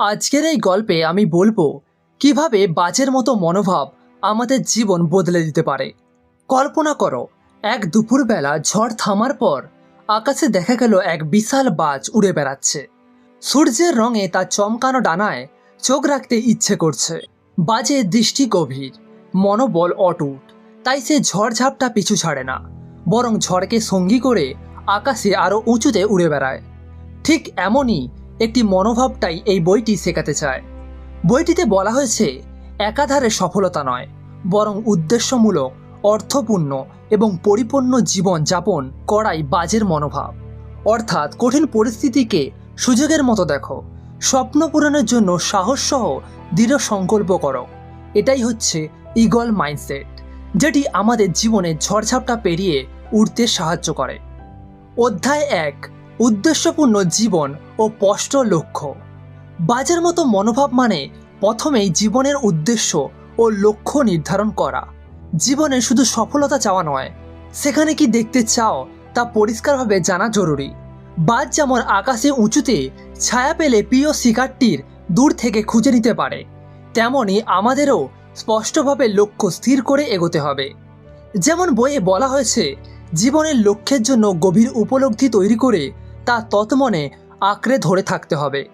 আজকের এই গল্পে আমি বলব কীভাবে বাজের মতো মনোভাব আমাদের জীবন বদলে দিতে পারে। কল্পনা করো, এক দুপুরবেলা ঝড় থামার পর আকাশে দেখা গেল এক বিশাল বাজ উড়ে বেড়াচ্ছে। সূর্যের রঙে তার চমকানো ডানায় চোখ রাখতে ইচ্ছে করছে। বাজে দৃষ্টি গভীর, মনোবল অটুট, তাই সে ঝড়ঝাপটা পিছু ছাড়ে না, বরং ঝড়কে সঙ্গী করে আকাশে আরও উঁচুতে উড়ে বেড়ায়। ঠিক এমনই একটি মনোভাবটাই এই বইটি শেখাতে চায়। বইটিতে বলা হয়েছে, একাধারে সফলতা নয়, বরং উদ্দেশ্যমূলক, অর্থপূর্ণ এবং পরিপূর্ণ জীবন যাপন করাই বাজের মনোভাব। অর্থাৎ কঠিন পরিস্থিতিকে সুযোগের মতো দেখো, স্বপ্ন পূরণের জন্য সাহস সহ দৃঢ় সংকল্প করো। এটাই হচ্ছে ইগল মাইন্ডসেট যেটি আমাদের জীবনে ঝড়ঝাপটা পেরিয়ে উঠতে সাহায্য করে। অধ্যায় এক উদ্দেশ্যপূর্ণ জীবন ও স্পষ্ট লক্ষ্য। বাজের মতো মনোভাব মানে প্রথমেই জীবনের উদ্দেশ্য ও লক্ষ্য নির্ধারণ করা। জীবনে শুধু সফলতা চাওয়া নয়, সেখানে কি দেখতে চাও তা পরিষ্কারভাবে জানা জরুরি। বাজ যেমন আকাশে উঁচুতে ছায়া পেলে প্রিয় শিকারটির দূর থেকে খুঁজে নিতে পারে তেমনই আমাদেরও স্পষ্টভাবে লক্ষ্য স্থির করে এগোতে হবে। যেমন বইয়ে বলা হয়েছে, জীবনের লক্ষ্যের জন্য গভীর উপলব্ধি তৈরি করে তা তৎমনে আঁকড়ে ধরে থাকতে হবে।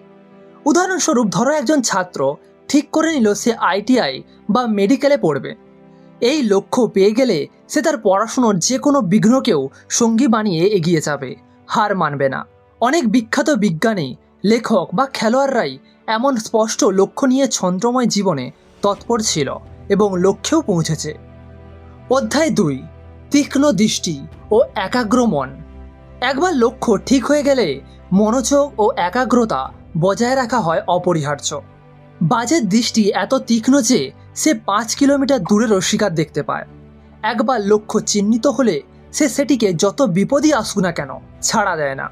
উদাহরণস্বরূপ ধরো একজন ছাত্র ঠিক করে নিল সে আইটিআই বা মেডিকেলে পড়বে। এই লক্ষ্য পেয়ে গেলে সে তার পড়াশুনোর যে কোনো বিঘ্নকেও সঙ্গী বানিয়ে এগিয়ে যাবে, হার মানবে না। অনেক বিখ্যাত বিজ্ঞানী, লেখক বা খেলোয়াড়রাই এমন স্পষ্ট লক্ষ্য নিয়ে ছন্দ্রময় জীবনে তৎপর ছিল এবং লক্ষ্যেও পৌঁছেছে। অধ্যায় দুই, তীক্ষ্ণ দৃষ্টি ও একাগ্র মন। একবার লক্ষ্য ঠিক হয়ে গেলে মনোযোগ ও একাগ্রতা বজায় রাখা হয় অপরিহার্য। বাজের দৃষ্টি এত তীক্ষ্ণ যে সে পাঁচ কিলোমিটার দূরেরও শিকার দেখতে পায়। একবার লক্ষ্য চিহ্নিত হলে সে সেটিকে যত বিপদই আসুক না কেন ছাড়া দেয় না।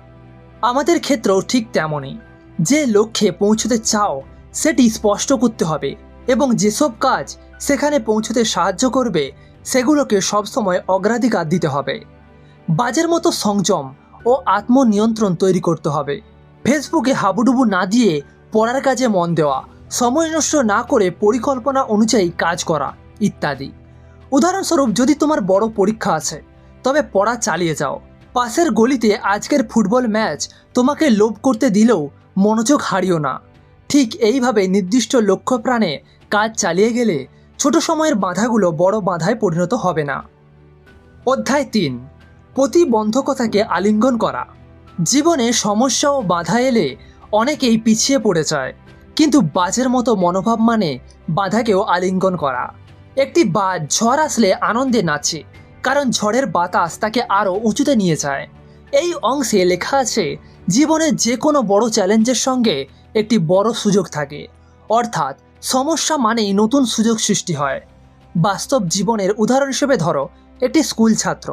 আমাদের ক্ষেত্রেও ঠিক তেমনই। যে লক্ষ্যে পৌঁছতে চাও, সেটি স্পষ্ট করতে হবে এবং যেসব কাজ সেখানে পৌঁছতে সাহায্য করবে, সেগুলোকে সবসময় অগ্রাধিকার দিতে হবে। বাজের মতো সংযম ও আত্মনিয়ন্ত্রণ তৈরি করতে হবে। ফেসবুকে হাবুডুবু না দিয়ে পড়ার কাজে মন দেওয়া, সময় নষ্ট না করে পরিকল্পনা অনুযায়ী কাজ করা ইত্যাদি। উদাহরণস্বরূপ, যদি তোমার বড় পরীক্ষা আছে, তবে পড়া চালিয়ে যাও। পাশের গলিতে আজকের ফুটবল ম্যাচ তোমাকে লোভ করতে দিলেও মনোযোগ হারিও না। ঠিক এইভাবে নির্দিষ্ট লক্ষ্য প্রাণে কাজ চালিয়ে গেলে ছোট সময়ের বাধাগুলো বড় বাধায় পরিণত হবে না। অধ্যায় তিন। প্রতিবন্ধকতাকে আলিঙ্গন করা। জীবনে সমস্যা ও বাধা এলে অনেকেই পিছিয়ে পড়ে যায়, কিন্তু বাজের মতো মনোভাব মানে বাধাকেও আলিঙ্গন করা। একটি বাজ ঝড় আসলে আনন্দে নাচে, কারণ ঝড়ের বাতাস তাকে আরও উঁচুতে নিয়ে যায়। এই অংশে লেখা আছে জীবনের যে কোনো বড় চ্যালেঞ্জের সঙ্গে একটি বড় সুযোগ থাকে। অর্থাৎ সমস্যা মানেই নতুন সুযোগ সৃষ্টি হয়। বাস্তব জীবনের উদাহরণ হিসেবে ধরো, একটি স্কুল ছাত্র।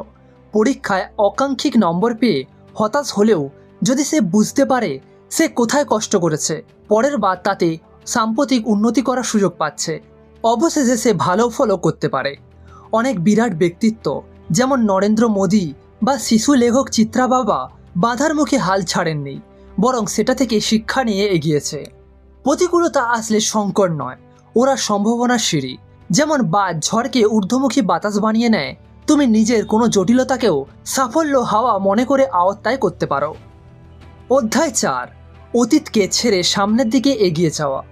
পরীক্ষায় অকাঙ্ক্ষিক নম্বর পেয়ে হতাশ হলেও যদি সে বুঝতে পারে সে কোথায় কষ্ট করেছে, পরের বার তাতে সাম্প্রতিক উন্নতি করার সুযোগ পাচ্ছে। অবশেষে সে ভালো ফলও করতে পারে। অনেক বিরাট ব্যক্তিত্ব, যেমন নরেন্দ্র মোদী বা শিশু লেখক চিত্রা বাবা, বাধার মুখে হাল ছাড়েননি, বরং সেটা থেকে শিক্ষা নিয়ে এগিয়েছে। প্রতিকূলতা আসলে সংকট নয়, ওরা সম্ভাবনার সিঁড়ি। যেমন বা ঝড়কে ঊর্ধ্বমুখী বাতাস বানিয়ে নেয় তুমি নিজের কোনো জটিলতাকেও সাফল্য হাওয়া মনে করে আওত্তায় করতে পারো। অধ্যায় চার, অতীতকে ছেড়ে সামনের দিকে এগিয়ে যাওয়া।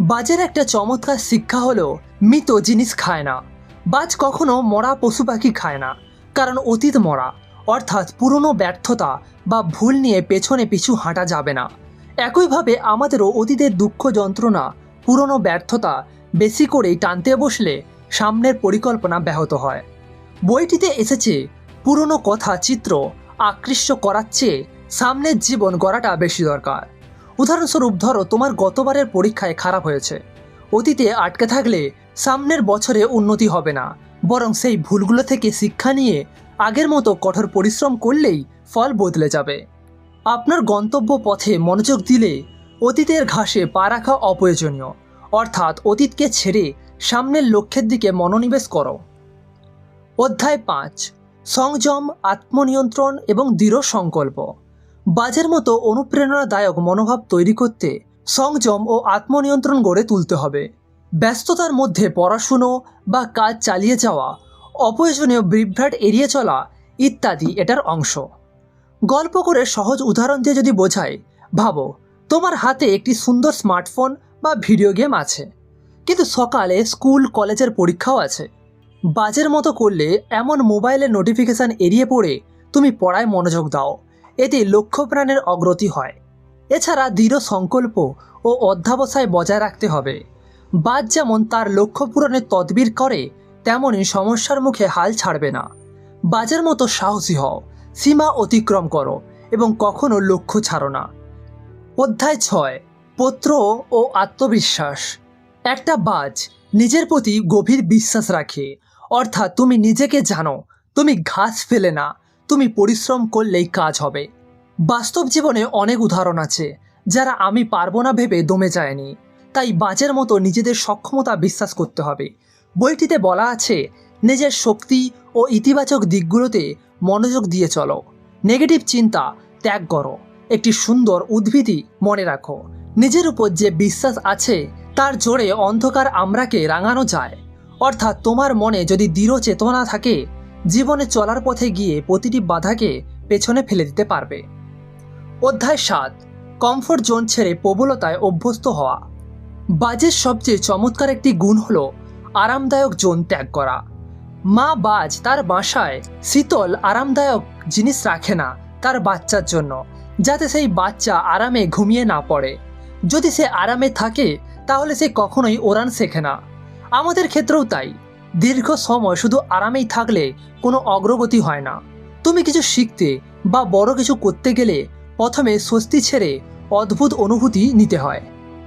বাজের একটা চমৎকার শিক্ষা হলো, মৃত জিনিস খায় না। বাজ কখনো মরা পশু পাখি খায় না, কারণ অতীত মরা, অর্থাৎ পুরনো ব্যর্থতা বা ভুল নিয়ে পেছনে পিছু হাঁটা যাবে না। একইভাবে আমাদেরও অতীতের দুঃখ যন্ত্রণা, পুরনো ব্যর্থতা বেশি করেই টানতে বসলে সামনের পরিকল্পনা ব্যাহত হয়। বইটিতে এসেছে, পুরনো কথা চিত্র আকৃষ্ট করার চেয়ে সামনের জীবন গড়াটা বেশি দরকার। উদাহরণস্বরূপ ধরো তোমার গতবারের পরীক্ষায় খারাপ হয়েছে। অতীতে আটকে থাকলে সামনের বছরে উন্নতি হবে না। বরং সেই ভুলগুলো থেকে শিক্ষা নিয়ে আগের মতো কঠোর পরিশ্রম করলেই ফল বদলে যাবে। আপনার গন্তব্য পথে মনোযোগ দিলে অতীতের ঘাসে পা রাখা অপ্রয়োজনীয়। অর্থাৎ অতীতকে ছেড়ে সামনের লক্ষ্যের দিকে মনোনিবেশ করো। অধ্যায় পাঁচ, সংযম, আত্মনিয়ন্ত্রণ এবং দৃঢ় সংকল্প। বাজের মতো অনুপ্রেরণাদায়ক মনোভাব তৈরি করতে সংযম ও আত্মনিয়ন্ত্রণ গড়ে তুলতে হবে। ব্যস্ততার মধ্যে পড়াশুনো বা কাজ চালিয়ে যাওয়া, অপ্রয়োজনীয় বিভ্রাট এড়িয়ে চলা ইত্যাদি এটার অংশ। গল্প করে সহজ উদাহরণ দিয়ে যদি বোঝায় ভাবো, তোমার হাতে একটি সুন্দর স্মার্টফোন বা ভিডিও গেম আছে। কিন্তু সকালে স্কুল, কলেজের পরীক্ষাও আছে। বাজের মতো করলে এমন মোবাইলের নোটিফিকেশান এড়িয়ে পড়ে তুমি পড়ায় মনোযোগ দাও। এতে লক্ষ্যপ্রাণের অগ্রতি হয়। এছাড়া দৃঢ় সংকল্প ও অধ্যাবসায় বজায় রাখতে হবে। বাজ যেমন তার লক্ষ্য পূরণের তদবির করে, তেমনই সমস্যার মুখে হাল ছাড়বে না। বাজের মতো সাহসী হও, সীমা অতিক্রম করো এবং কখনো লক্ষ্য ছাড়ো না। অধ্যায় ছয়, পত্র ও আত্মবিশ্বাস। একটা বাজ নিজের প্রতি গভীর বিশ্বাস রাখে অর্থাৎ তুমি নিজেকে জানো, তুমি ঘাস ফেলে না, তুমি পরিশ্রম করলেই কাজ হবে। বাস্তব জীবনে অনেক উদাহরণ আছে, যারা আমি পারব না ভেবে দমে যায়নি। তাই বাজের মতো নিজেদের সক্ষমতা বিশ্বাস করতে হবে। বইটিতে বলা আছে, নিজের শক্তি ও ইতিবাচক দিকগুলোতে মনোযোগ দিয়ে চলো। নেগেটিভ চিন্তা ত্যাগ করো। একটি সুন্দর উদ্ভিদই মনে রাখো। নিজের উপর যে বিশ্বাস আছে, তার জোরে অন্ধকার আমরাকে রাঙানো যায়। অর্থাৎ তোমার মনে যদি দৃঢ় চেতনা থাকে, জীবনে চলার পথে গিয়ে প্রতিটি বাধাকে পেছনে ফেলে দিতে পারবে। অধ্যায় সাত, কমফোর্ট জোন ছেড়ে প্রবলতায় অভ্যস্ত হওয়া। বাজের সবচেয়ে চমৎকার একটি গুণ হলো আরামদায়ক জোন ত্যাগ করা। মা বাজ তার বাসায় শীতল, আরামদায়ক জিনিস রাখে না তার বাচ্চার জন্য, যাতে সেই বাচ্চা আরামে ঘুমিয়ে না পড়ে। যদি সে আরামে থাকে, তাহলে সে কখনোই ওরান শেখে না। আমাদের ক্ষেত্রেও তাই। দীর্ঘ সময় শুধু আরামেই থাকলে কোনো অগ্রগতি হয় না। তুমি কিছু শিখতে বা বড় কিছু করতে গেলে প্রথমে স্বস্তি ছেড়ে অদ্ভুত অনুভূতি নিতে হয়।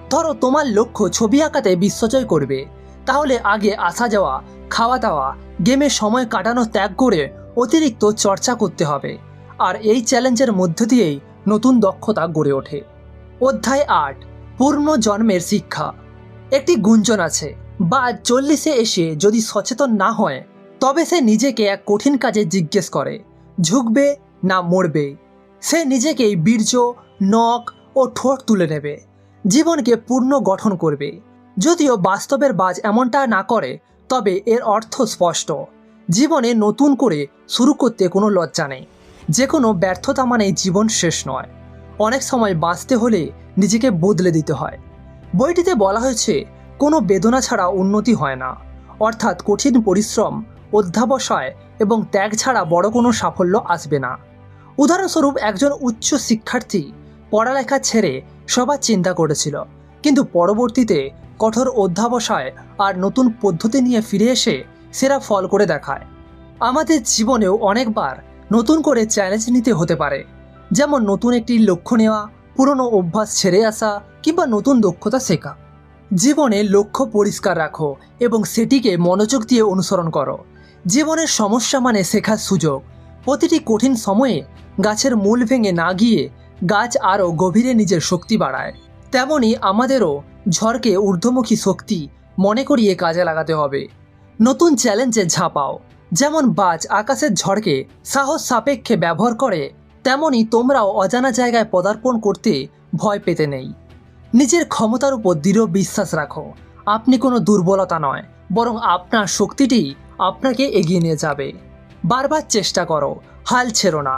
ধরো তোমার লক্ষ্য ছবি আঁকাতে বিশ্বজয় করবে। তাহলে আগে আসা যাওয়া, খাওয়া দাওয়া, গেমে সময় কাটানো ত্যাগ করে অতিরিক্ত চর্চা করতে হবে। আর এই চ্যালেঞ্জের মধ্য দিয়েই নতুন দক্ষতা গড়ে ওঠে। অধ্যায় আট, পূর্ণ জন্মের শিক্ষা। একটি গুঞ্জন আছে বা চল্লিশে এসে যদি সচেতন না হয়, তবে সে নিজেকে এক কঠিন কাজে জিজ্ঞেস করে, ঝুঁকবে না মরবে। সে নিজেকেই বীর্য, নখ ও ঠোঁট তুলে নেবে, জীবনকে পূর্ণ গঠন করবে। যদিও বাস্তবের বাজ এমনটা না করে, তবে এর অর্থ স্পষ্ট। জীবনে নতুন করে শুরু করতে কোনো লজ্জা নেই। যে কোনো ব্যর্থতা মানেই জীবন শেষ নয়। অনেক সময় বাঁচতে হলে নিজেকে বদলে দিতে হয়। বইটিতে বলা হয়েছে কোনো বেদনা ছাড়া উন্নতি হয় না। অর্থাৎ কঠিন পরিশ্রম, অধ্যাবসায় এবং ত্যাগ ছাড়া বড় কোনো সাফল্য আসবে না। উদাহরণস্বরূপ একজন উচ্চ শিক্ষার্থী পড়ালেখা ছেড়ে সবার চিন্তা করেছিল, কিন্তু পরবর্তীতে কঠোর অধ্যাবসায় আর নতুন পদ্ধতি নিয়ে ফিরে এসে সেরা ফল করে দেখায়। আমাদের জীবনেও অনেকবার নতুন করে চ্যালেঞ্জ নিতে হতে পারে, যেমন নতুন একটি লক্ষ্য নেওয়া, পুরনো অভ্যাস ছেড়ে আসা কিংবা নতুন দক্ষতা শেখা। জীবনে লক্ষ্য পরিষ্কার রাখো এবং সেটিকে মনোযোগ দিয়ে অনুসরণ করো। জীবনের সমস্যা মানে শেখার সুযোগ। প্রতিটি কঠিন সময়ে গাছের মূল ভেঙে না গিয়ে গাছ আরও গভীরে নিজের শক্তি বাড়ায়। তেমনি আমাদেরও ঝড়কে ঊর্ধ্বমুখী শক্তি মনে করিয়ে কাজে লাগাতে হবে। নতুন চ্যালেঞ্জে ঝাঁপাও, যেমন বাজ আকাশের ঝড়কে সাহস সাপেক্ষে ব্যবহার করে, তেমনি তোমরাও অজানা জায়গায় পদার্পণ করতে ভয় পেতে নেই। নিজের ক্ষমতার উপর দৃঢ় বিশ্বাস রাখো। আপনি কোনো দুর্বলতা নয়, বরং আপনার শক্তিটি আপনাকে এগিয়ে নিয়ে যাবে। বারবার চেষ্টা করো, হাল ছেড়ো না।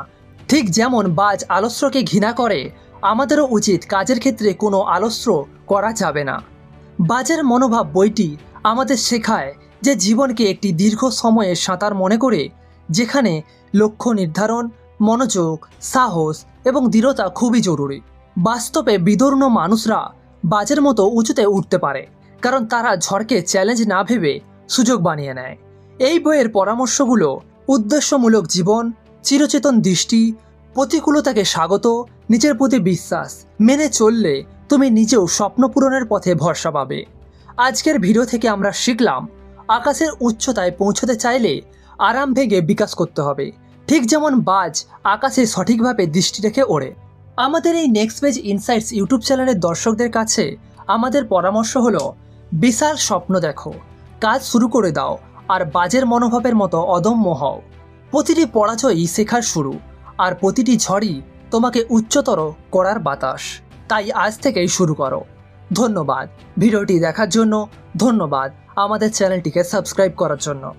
ঠিক যেমন বাজ আলস্যকে ঘৃণা করে, আমাদেরও উচিত কাজের ক্ষেত্রে কোনো আলস্য করা যাবে না। বাজের মনোভাব বইটি আমাদের শেখায় যে জীবনকে একটি দীর্ঘ সময়ের সাঁতার মনে করে, যেখানে লক্ষ্য নির্ধারণ, মনোযোগ, সাহস এবং দৃঢ়তা খুবই জরুরি। বাস্তবে বিদর্ণ মানুষরা বাজের মতো উঁচুতে উঠতে পারে, কারণ তারা ঝড়কে চ্যালেঞ্জ না ভেবে সুযোগ বানিয়ে নেয়। এই বইয়ের পরামর্শগুলো উদ্দেশ্যমূলক জীবন, চিরচেতন দৃষ্টি, প্রতিকূলতাকে স্বাগত, নিজের প্রতি বিশ্বাস, মেনে চললে তুমি নিজেও স্বপ্ন পূরণের পথে ভরসা পাবে। আজকের ভিডিও থেকে আমরা শিখলাম আকাশের উচ্চতায় পৌঁছতে চাইলে আরাম ভেঙে বিকাশ করতে হবে। ঠিক যেমন বাজ আকাশে সঠিকভাবে দৃষ্টি রেখে ওড়ে। আমাদের এই নেক্সট পেজ ইনসাইটস ইউটিউব চ্যানেলের দর্শকদের কাছে আমাদের পরামর্শ হলো, বিশাল স্বপ্ন দেখো, কাজ শুরু করে দাও, আর বাজের মনোভাবের মতো অদম্য হও। প্রতিটি পরাজয়ই শেখার শুরু, আর প্রতিটি ঝড়ই তোমাকে উচ্চতর করার বাতাস। তাই আজ থেকেই শুরু করো। ধন্যবাদ। ভিডিওটি দেখার জন্য ধন্যবাদ আমাদের চ্যানেলটিকে সাবস্ক্রাইব করার জন্য।